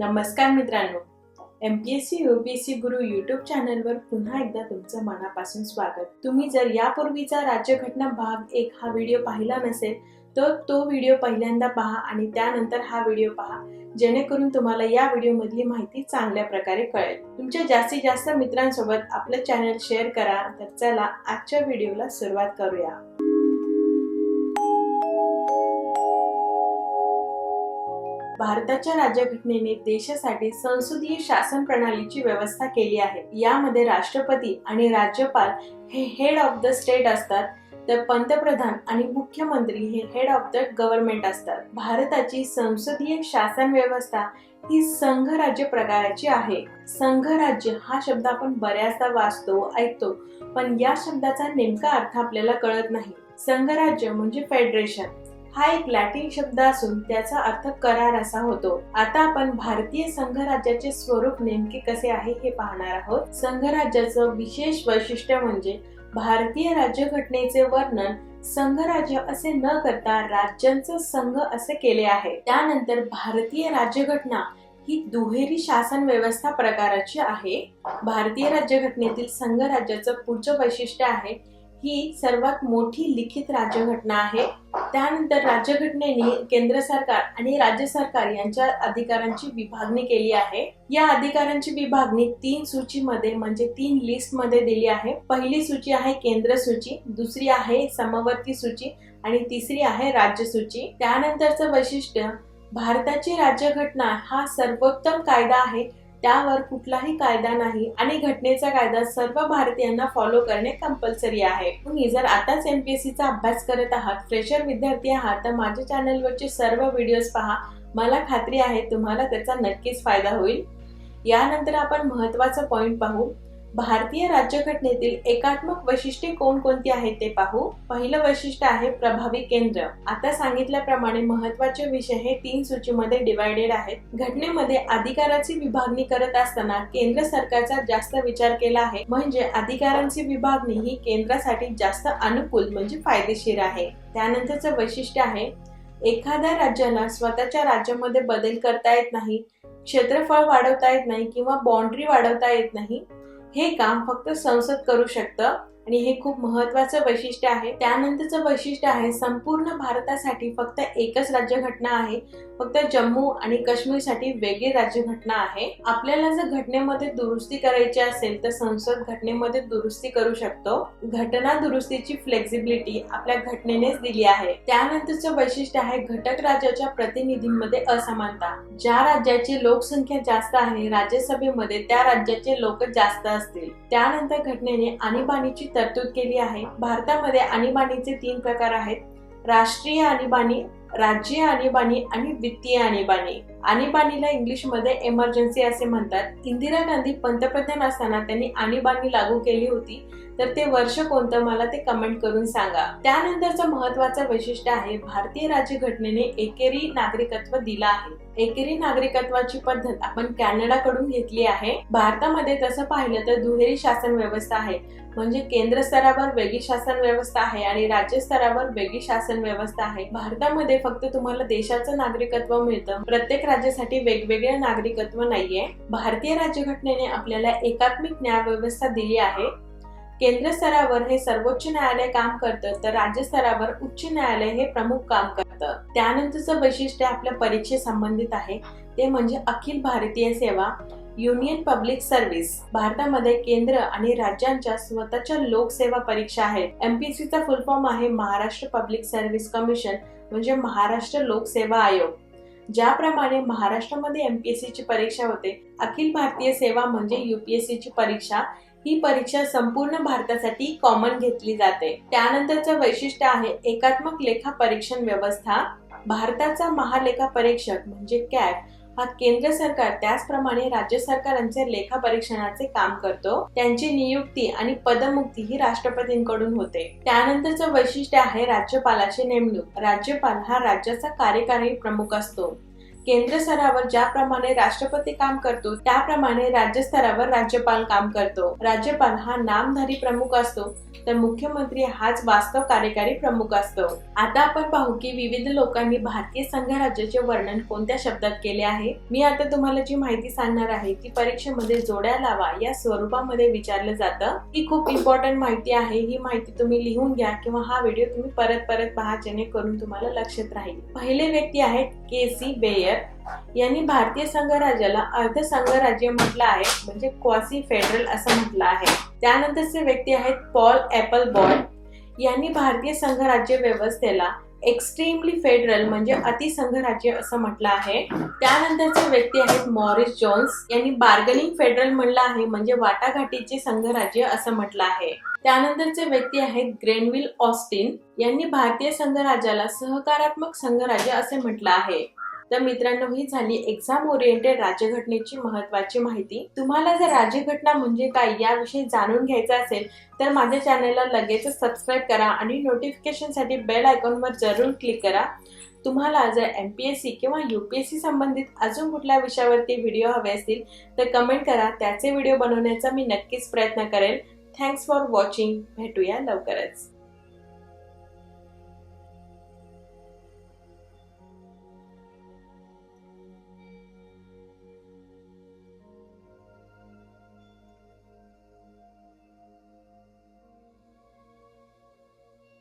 नमस्कार मित्रांनो. M P S C U P S C Guru YouTube चॅनलवर पुन्हा एकदा तुमचं मनापासून स्वागत. तुम्ही जर यापूर्वीचा राज्यघटना भाग एक हा व्हिडिओ पाहिला नसेल तर तो व्हिडिओ पहिल्यांदा पहा आणि त्यानंतर हा व्हिडिओ पहा. जेणेकरून तुम्हाला या व्हिडिओमधली माहिती चांगल्या प्रकारे कळेल. तुमच्या जास्तीत जास्त मित्रांसोबत आपलं चॅनल शेअर करा तर चला आजच्या व्हिडिओला सुरुवात करूया. भारताच्या राज्यघटनेने देशासाठी संसदीय शासन प्रणालीची व्यवस्था केली आहे. यामध्ये राष्ट्रपती आणि राज्यपाल हे हेड ऑफ द स्टेट असतात तर पंतप्रधान आणि मुख्यमंत्री हे हेड ऑफ द गव्हर्नमेंट असतात. भारताची संसदीय शासन व्यवस्था ही संघ राज्य प्रकाराची आहे. संघ राज्य हा शब्द आपण बऱ्याचदा वाचतो ऐकतो पण या शब्दाचा नेमका अर्थ आपल्याला कळत नाही. संघराज्य म्हणजे फेडरेशन हा एक लॅटिन शब्द असून त्याचा अर्थ करार असा होतो. आता आपण भारतीय संघराज्याचे स्वरूप नेमके कसे आहे हे पाहणार आहोत. संघराज्याचं विशेष वैशिष्ट्य म्हणजे भारतीय राज्यघटनेचे वर्णन संघराज्य असे न करता राज्यांचं संघ असे केले आहे. त्यानंतर भारतीय राज्यघटना ही दुहेरी शासन व्यवस्था प्रकाराची आहे. भारतीय राज्यघटनेतील संघराज्याचं पुढचं वैशिष्ट्य आहे ही सर्वात मोठी लिखित राज्यघटना आहे. त्यानंतर राज्यघटनेने केंद्र सरकार आणि राज्य सरकार यांच्या अधिकारांची विभागणी केली आहे. या अधिकारांची विभागणी तीन सूचीमध्ये म्हणजे तीन लिस्टमध्ये दिली आहे. पहिली सूची आहे केंद्र सूची दुसरी आहे समवर्ती सूची आणि तिसरी आहे राज्य सूची. त्यानंतरचं वैशिष्ट्य भारताची राज्यघटना हा सर्वोत्तम कायदा आहे. त्यावर कुठलाही कायदा नाही आणि घटनेचा कायदा सर्व भारतीयांना फॉलो करणे कंपल्सरी आहे. तुम्ही जर आताच एमपीएससी चा अभ्यास करत आहात फ्रेशर विद्यार्थी आहात तर माझ्या चॅनलवरचे सर्व व्हिडिओज पहा. मला खात्री आहे तुम्हाला त्याचा नक्कीच फायदा होईल. यानंतर आपण महत्त्वाचा पॉईंट पाहू. भारतीय राज्यघटनेतील एकात्मक वैशिष्ट्ये कोणकोणती आहेत ते पाहू. पहिलं वैशिष्ट्य आहे प्रभावी केंद्र. आता सांगितल्याप्रमाणे महत्त्वाचे विषय हे तीन सूचीमध्ये डिवायडेड आहेत. घटनेमध्ये अधिकाराची विभागणी करत असताना केंद्र सरकारचा जास्त विचार केला आहे. म्हणजे अधिकारांची विभागणी ही केंद्रासाठी जास्त अनुकूल म्हणजे फायदेशीर आहे. त्यानंतरचं वैशिष्ट्य आहे एखाद्या राज्याला स्वतःच्या राज्यामध्ये बदल करता येत नाही क्षेत्रफळ वाढवता येत नाही किंवा बाउंड्री वाढवता येत नाही. हे काम फक्त संसद करू शकतं. आणि हे खूप महत्वाचं वैशिष्ट्य आहे. त्यानंतरचं वैशिष्ट्य आहे संपूर्ण भारतासाठी फक्त एकच राज्यघटना आहे. फक्त जम्मू आणि काश्मीरसाठी वेगळी राज्यघटना आहे. आपल्याला जर घटनेमध्ये दुरुस्ती करायची असेल तर संसद घटनेमध्ये दुरुस्ती करू शकतो. घटना दुरुस्तीची फ्लेक्झिबिलिटी आपल्या घटनेनेच दिली आहे. त्यानंतरचं वैशिष्ट्य आहे घटक राज्याच्या प्रतिनिधींमध्ये असमानता. ज्या राज्याची लोकसंख्या जास्त आहे राज्यसभेमध्ये त्या राज्याचे लोक जास्त असतील. त्यानंतर घटनेने आणीबाणीची तरतूद केली आहे. भारतामध्ये आणीबाणीचे तीन प्रकार आहेत. राष्ट्रीय आणीबाणी राज्य आणीबाणी आणि वित्तीय आणीबाणी. आणीबाणीला इंग्लिशमध्ये इमर्जन्सी असे म्हणतात. इंदिरा गांधी पंतप्रधान असताना त्यांनी आणीबाणी लागू केली होती. तर ते वर्ष कोणतं मला ते कमेंट करून सांगा. त्यानंतरचं महत्वाचं वैशिष्ट्य आहे भारतीय राज्यघटनेने एकेरी नागरिकत्व दिलं आहे. एकेरी नागरिकत्वाची पद्धत आपण कॅनडाकडून घेतली आहे. भारतामध्ये तसं पाहिलं तर दुहेरी शासन व्यवस्था आहे. म्हणजे केंद्र स्तरावर वेगळी शासन व्यवस्था आहे आणि राज्य स्तरावर वेगळी शासन व्यवस्था आहे. भारतामध्ये फक्त तुम्हाला देशाचं नागरिकत्व मिळतं. प्रत्येक राज्यासाठी वेगवेगळे नागरिकत्व नाहीये. भारतीय राज्यघटनेने आपल्याला एकात्मिक न्याय व्यवस्था दिली आहे. केंद्र स्तरावर हे सर्वोच्च न्यायालय काम करतं तर राज्य स्तरावर उच्च न्यायालय हे प्रमुख काम करतं. त्यानंतरचं वैशिष्ट्य आपल्या परीक्षे संबंधित आहे. ते म्हणजे अखिल भारतीय सेवा युनियन पब्लिक सर्व्हिस. भारतामध्ये केंद्र आणि राज्यांच्या स्वतःच्या लोकसेवा परीक्षा आहेत. एमपीसीचा फुल फॉर्म आहे महाराष्ट्र पब्लिक सर्व्हिस कमिशन म्हणजे महाराष्ट्र लोकसेवा आयोग. ज्याप्रमाणे महाराष्ट्रामध्ये एमपीएससी ची परीक्षा होते अखिल भारतीय सेवा म्हणजे युपीएससी ची परीक्षा. ही परीक्षा संपूर्ण भारतासाठी कॉमन घेतली जाते. त्यानंतरचं वैशिष्ट्य आहे एकात्मक लेखा परीक्षण व्यवस्था. भारताचा महालेखा परीक्षक म्हणजे कॅट. हा केंद्र सरकार त्याचप्रमाणे राज्य सरकारांचे लेखा परीक्षणाचे काम करतो. त्यांची नियुक्ती आणि पदमुक्ती ही राष्ट्रपतींकडून होते. त्यानंतरचं वैशिष्ट्य आहे राज्यपालाची नेमणूक. राज्यपाल हा राज्याचा कार्यकारी प्रमुख असतो. केंद्र स्तरावर ज्याप्रमाणे राष्ट्रपती काम करतो त्याप्रमाणे राज्य स्तरावर राज्यपाल काम करतो. राज्यपाल हा नामधारी प्रमुख असतो तर मुख्यमंत्री हाच वास्तव कार्यकारी प्रमुख असतो. आता आपण पाहू की विविध लोकांनी भारतीय संघराज्याचे वर्णन कोणत्या शब्दात केले आहे? मी आता तुम्हाला जी माहिती सांगणार आहे ती परीक्षेमध्ये जोड्या लावा या स्वरूपामध्ये विचारलं जातं. ही खूप इम्पॉर्टंट माहिती आहे ही माहिती तुम्ही लिहून घ्या किंवा हा व्हिडिओ तुम्ही परत परत पहा जेणेकरून तुम्हाला लक्षात राहील. पहिले व्यक्ती आहेत के सी बेयर. यांनी भारतीय संघराज्याला अर्ध संघराज्य म्हटलं आहे म्हणजे क्वासी फेडरल असं म्हटलं आहे. त्यानंतरचे व्यक्ती आहेत पॉल ऍपल बॉल यांनी भारतीय संघराज्य व्यवस्थेला एक्स्ट्रीमली फेडरल म्हणजे अतिसंघराज्य असं म्हटलं आहे. त्यानंतरचे व्यक्ती आहेत मॉरिस जोन्स. यांनी बार्गनिंग फेडरल म्हणलं आहे म्हणजे वाटाघाटीचे संघराज्य असं म्हटलं आहे. त्यानंतरचे व्यक्ती आहेत ग्रेनविल ऑस्टिन. यांनी भारतीय संघराज्याला सहकारात्मक संघराज्य असे म्हटलं आहे. तर मित्रांनो ही झाली एक्झाम ओरिएंटेड राज्यघटनेची महत्वाची माहिती. तुम्हाला जर राज्यघटना म्हणजे काय याविषयी जाणून घ्यायचं असेल तर माझ्या चॅनलला लगेचच सबस्क्राईब करा आणि नोटिफिकेशनसाठी बेल आयकॉनवर जरूर क्लिक करा. तुम्हाला जर एम पी एस सी किंवा यू पी एस सी संबंधित अजून कुठल्या विषयावरती व्हिडिओ हवे असतील तर कमेंट करा. त्याचे व्हिडिओ बनवण्याचा मी नक्कीच प्रयत्न करेल. थँक्स फॉर वॉचिंग भेटूया लवकरच.